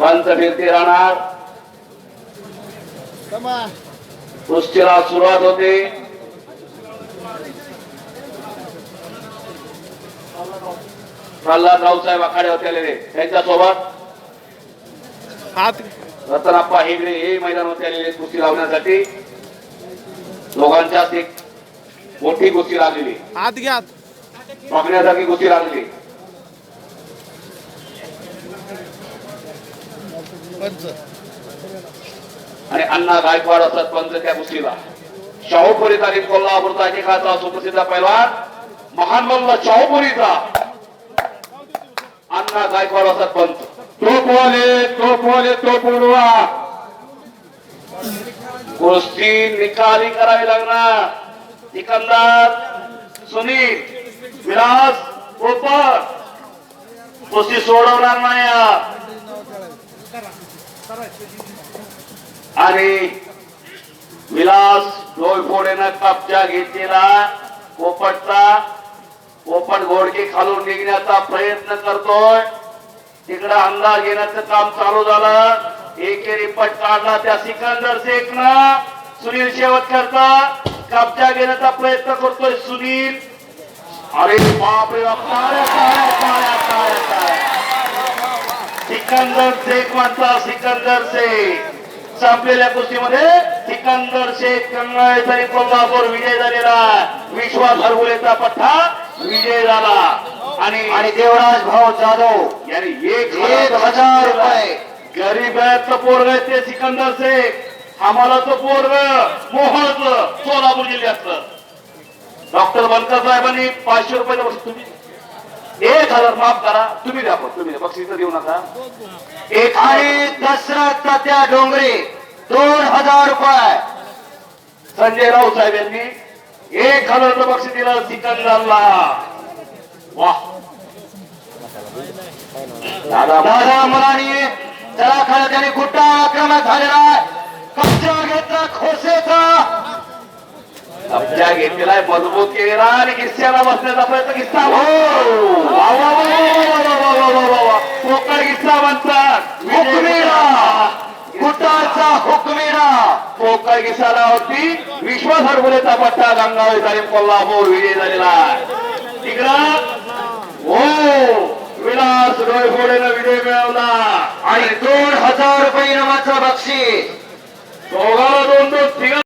पंच फिरती राहणार. कुस्तीला सुरुवात होते. प्रल्हाद रावसाहेब आखाडे होते त्यांच्यासोबत. हात. रतनाप्पा हेगडे हे मैदानावरती आलेले कुस्ती लावण्यासाठी. दोघांच्यात एक मोठी कुस्ती लागलेली. हात घ्या. बघण्यासारखी कुस्ती लागलेली. पंच आणि अण्णा गायकवाड असतात पंच त्या कुस्तीला शाहूपुरी तारीख कोल्हापूरचा एकेकाचा सुप्रसिद्ध पैलवान महान मल्ल शाहूपुरीचा. अण्णा गायकवाड असतात पंच तोपवाले तोपवाले तोप उडवा कुस्ती निकाली करावी लागणार. सिकंदर सुनील विलास कोपर कुस्ती सोडवणार नाही हा. आणि विलास डोळफोडेनं कब्जा घेतलेला पोपटचा पोपट घोडके खालून निघण्याचा प्रयत्न करतोय. तिकडं अंदाज घेण्याचं काम चालू झालं. एकेरी पट काढला त्या सिकंदर शेखनं. सुनील शेवटकरचा कब्जा घेण्याचा प्रयत्न करतोय सुनील. अरे बापरे बाप सिकंदर शेख म्हणता सिकंदर शेख. संपलेल्या कुस्तीमध्ये सिकंदर शेख कंगळे तरी कोल्हापूर विजय झालेला. विश्वास हरगुलेचा पठ्ठा विजय झाला. आणि आणि देवराज भाऊ जाधव याने एक एक हजार रुपये. गरीबाचं पोरग आहे ते सिकंदर शेख. आम्हाला तो पोरग मोहळचं सोलापूर जिल्ह्यातलं. डॉक्टर बनकर साहेबांनी पाचशे बक्षीस तुम्ही एक हजार माफ करा. तुम्ही द्या पण तुम्ही बक्षीस देऊ नका. एखादी दशरथ त्या डोंगरे दोन हजार रुपये. संजय राऊत साहेब यांनी एक हजारचं बक्षीस दिलं सिकंदरला. वा. दादा दादा मुलांनी चला खरं त्याने गुट्टा आक्रमक झालेला आहे? कब्जा घेतलेलाय मजबूत केला आणि किस्स्याला बसण्याचा प्रयत्न किस्सा कोकण किस्सा म्हणतात हुकमीरा कुटाचा हुकमीरा कोकण किस्साला होती विश्व हरबुलेचा पट्टा गंगावी झाले कोल्हापूर विजय झालेला तिकडं हो विलास डोळफोडेनं विजय मिळवला आणि दोन हजार रुपये नावाचं बक्षीस दोघाला दोन दोन तिघा